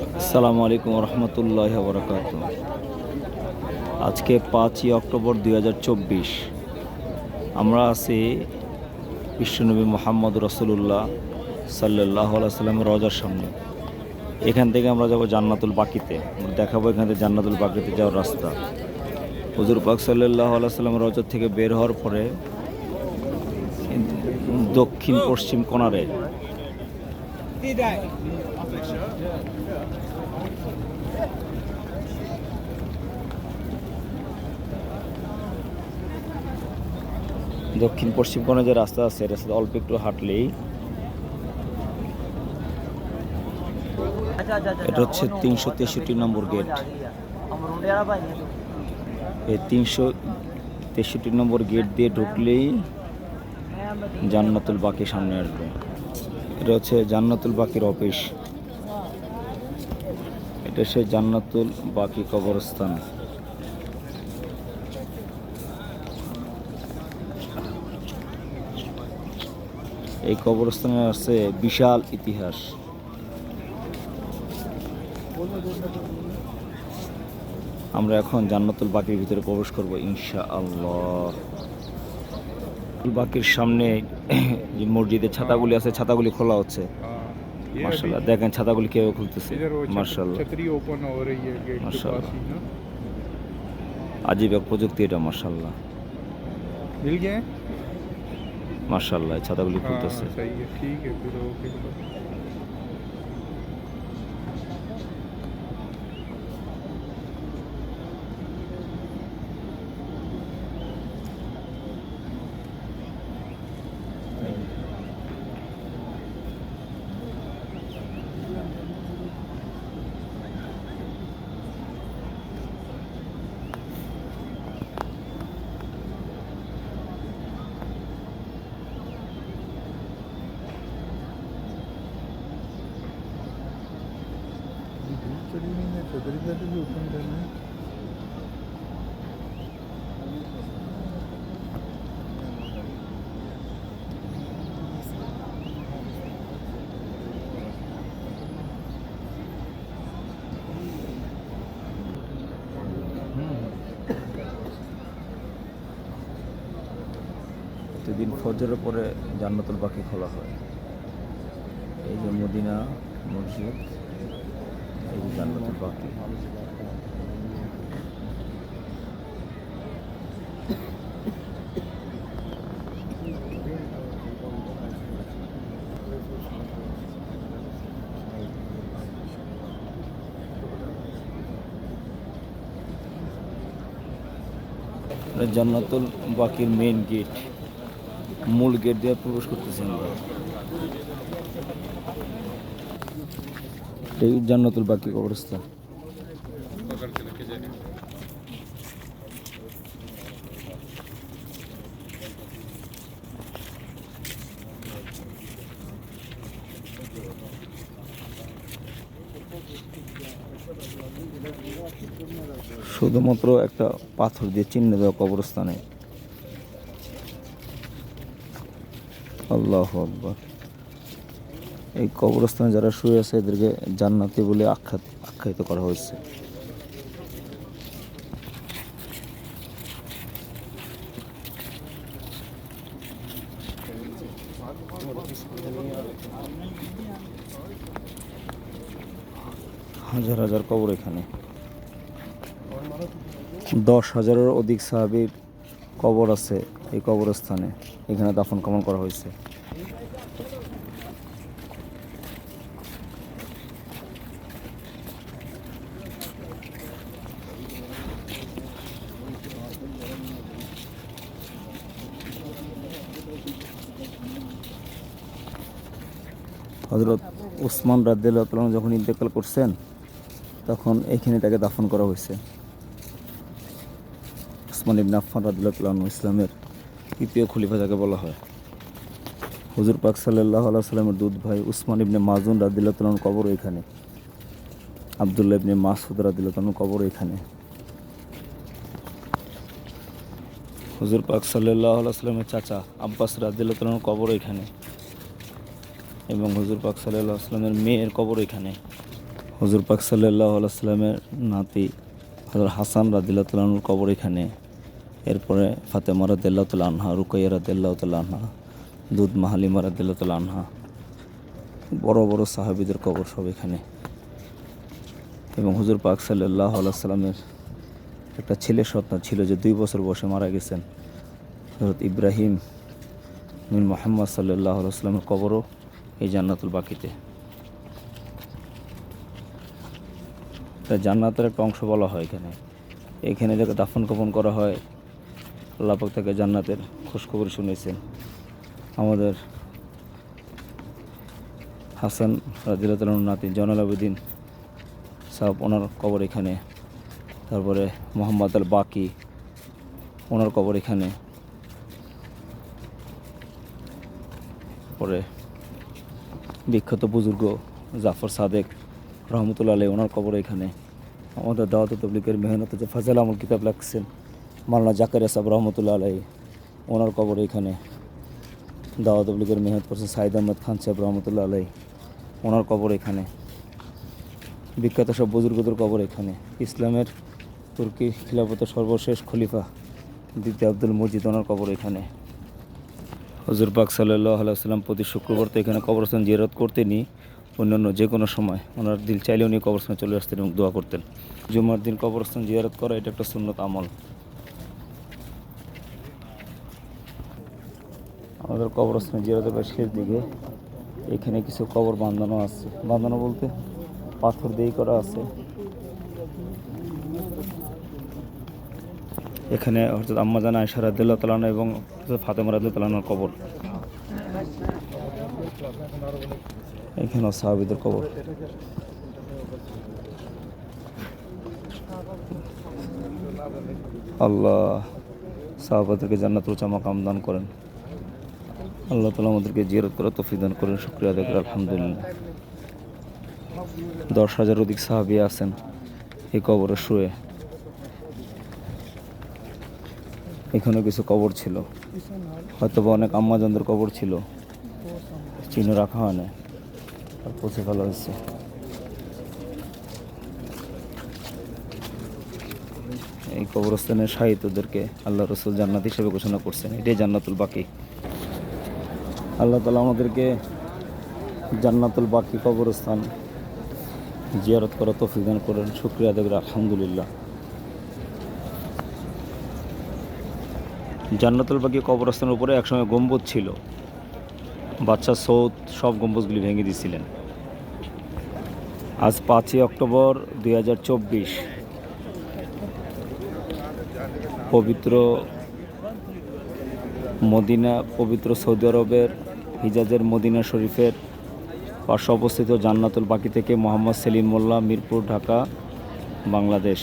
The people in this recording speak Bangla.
আসসালামু আলাইকুম রহমতুল্লাহ বরকাত আজকে পাঁচই অক্টোবর দু হাজার চব্বিশ। আমরা আছি বিশ্বনবী মোহাম্মদ রসুল্লাহ সাল্লাহ সাল্লামের রজার সামনে। এখান থেকে আমরা যাব জান্নাতুল বাকিতে। দেখাবো এখান থেকে জান্নাতুল বাকিতে যাওয়ার রাস্তা। হুজুর পাক সাল্লাহ সাল্লাম রজর থেকে বের হওয়ার পরে দক্ষিণ পশ্চিম কোণারে দক্ষিণ পশ্চিম কোণে যে রাস্তা আছে রাস্তা অল্প একটু হাঁটলেই এটা হচ্ছে তিনশো তেষট্টি নম্বর গেট এই তিনশো তেষট্টি নম্বর গেট দিয়ে ঢুকলেই জান্নাতুল বাকি সামনে আসবে। এটা হচ্ছে জান্নাতুল বাকির অফিস। এটা সে জান্নাতুল বাকি কবরস্থান। এই কবরস্থানের আছে বিশাল ইতিহাস। আমরা এখন জান্নাতুল বাকির ভিতরে প্রবেশ করব ইনশা আল্লাহ বাকির সামনে যে মসজিদের ছাতাগুলি আছে ছাতাগুলি খোলা হচ্ছে। মার্শাল্লাহ দেখেন ছাতাগুলি কেউ খুলতেছে। মার্শাল্লাহ মার্শাল্লাহ আজীব এক প্রযুক্তি এটা মার্শাল্লাহ মার্শাল্লাহ ছাতাগুলি हाँ খুলতেছে। প্রতিদিন ফজরের পরে জান্নাতুল বাকি খোলা হয়। এই যে মদিনা, মসজিদ, এই যে জান্নাতুল বাকি জান্নাতুল বাকির মেইন গেট মূল গেট দিয়ে প্রবেশ করতেছি আমরা। এই জান্নাতুল বাকি কবরস্থান শুধুমাত্র একটা পাথর দিয়ে চিহ্ন দেওয়া কবরস্থানে। আল্লাহ আকবর। এই কবরস্থানে যারা শুয়ে আছে, এদেরকে জান্নাতি বলে আখ্যাত আখ্যায়িত করা হয়েছে। হাজার হাজার কবর এখানে। দশ হাজারের অধিক সাহাবির কবর আছে এই কবরস্থানে। এখানে দাফন কামন করা হয়েছে। হজরত উসমান রাদ্দাল্লাহ যখন ইন্তেকাল করছেন, তখন এইখানে তাকে দাফন করা হয়েছে। উসমান ইবনে আফফান রাদিল্লাহ ইসলামের তৃতীয় খলিফা যাকে বলা হয়। হুজুর পাক সাল্লাহ আল্লাহ সাল্লামের দুধ ভাই উসমান ইবনে মাজুন রাদিল্লাহ কবর এখানে। আবদুল্লাহ ইবনে মাসুদ রাদিল্লাহ কবর এখানে। হুজুর পাক সাল্লাহ আল্লাহ সাল্লামের চাচা আব্বাস রাদিল্লাহ কবর এখানে এবং হুজুর পাক সাল্লাহ আসলামের মেয়ের কবর এখানে। হজুর পাক সাল্লাহ সাল্লামের নাতি হজর হাসান রাদিল্লাহুর কবর এখানে। এরপরে ফাতেমা রাদিল্লাহ আনহা, রুকাইয়া রাদিল্লাহ আনহা, দুধ মাহালিমা রাদিল্লাহ আনহা, বড় বড় সাহাবিদের কবর সব এখানে। এবং হুজুর পাক সাল্লাহ সাল্লামের একটা ছেলে সন্তান ছিল যে দুই বছর বয়সে মারা গেছেন। হজরত ইব্রাহিম মিন মোহাম্মদ সাল্লাহ সাল্লামের কবরও এই জান্নাতুল বাকিতে। জান্নাতের একটা অংশ বলা হয় এখানে। এখানে যাকে দাফন কাফন করা হয় আল্লাহ পাক তাকে জান্নাতের খোঁজখবর শুনেছেন আমাদের হাসান রাজিল্লাহ নাতি জনাল আবেদিন সাহেব, ওনার কবর এখানে। তারপরে মোহাম্মদ আল বাকি ওনার কবর এখানে। পরে বিখ্যাত বুজুর্গ জাফর সাদেক রহমতুল্লাহ আলী ওনার কবর এখানে। আমাদের দাওয়াত তবলিকের মেহনত যে ফাজাল আমল কিতাব লাগছেন মাওলানা জাকের সাহেব রহমতুল্লাহ আলাই ওনার কবর এখানে। দাওয়াত তবলিকের মেহনত করছেন সাইদ আহমদ খান সাহেব রহমতুল্লাহ আলাই ওনার কবর এখানে। বিখ্যাত সব বুজুর্গদের কবর এখানে। ইসলামের তুর্কি খিলাফতের সর্বশেষ খলিফা দ্বিতীয় আব্দুল মজিদ ওনার কবর এখানে। হজুর পাক সাল্লাহ আলাইসাল্লাম প্রতি শুক্রবার তো এখানে কবরস্থান জিয়ারত করতেনি অন্যান্য যে কোনো সময়। ওনার দিল চাইলে উনি কবরস্থানে চলে আসতেন এবং দোয়া করতেন। জুমার দিন কবরস্থান জিয়ারত করা এটা একটা সুন্নত আমল। আমাদের কবরস্থান জিয়ারতের প্রায় শেষ দিকে এখানে কিছু কবর বাঁধানো আছে। বাঁধানো বলতে পাথর দিয়েই করা আছে। এখানে হচ্ছে আম্মাজান আয়সা রাদিল্লাহ তালানা এবং ফাতেমা রাদিল্লাহ তালানার কবর। এখানেও সাহাবিদের কবর। আল্লাহ সাহাবাদেরকে জান্নাতুল চামাকাম দান করেন। আল্লাহ তালা আমাদেরকে জিয়ারত করে তফি দান করেন, শুক্রিয়া করে, আলহামদুলিল্লাহ। দশ হাজার অধিক সাহাবি আছেন এই কবরে শুয়ে। এখানেও কিছু কবর ছিল। হয়তো বা অনেক আম্মাজানদের কবর ছিল। চিহ্ন রাখা হয় না আর পচে ফেলা হয়েছে। এই কবরস্থানের সাহিত্যদেরকে আল্লাহ রসুল জান্নাত হিসেবে ঘোষণা করছেন। এটাই জান্নাতুল বাকি। আল্লাহ তালা আমাদেরকে জান্নাতুল বাকি কবরস্থান জিয়ারত করা তৌফিক দান করেন। শুক্রিয়া দেবের আলহামদুলিল্লাহ। জান্নাতুল বাকি কবরস্থানের উপরে একসময় গম্বুজ ছিল। বাচ্চা সৌদ সব গম্বুজগুলি ভেঙে দিয়েছিলেন। আজ পাঁচই অক্টোবর দুই হাজার চব্বিশ। পবিত্র মদিনা, পবিত্র সৌদি আরবের হিজাজের মদিনা শরীফের পার্শ্ব অবস্থিত জান্নাতুল বাকি থেকে মোহাম্মদ সেলিম মোল্লা মিরপুর ঢাকা বাংলাদেশ।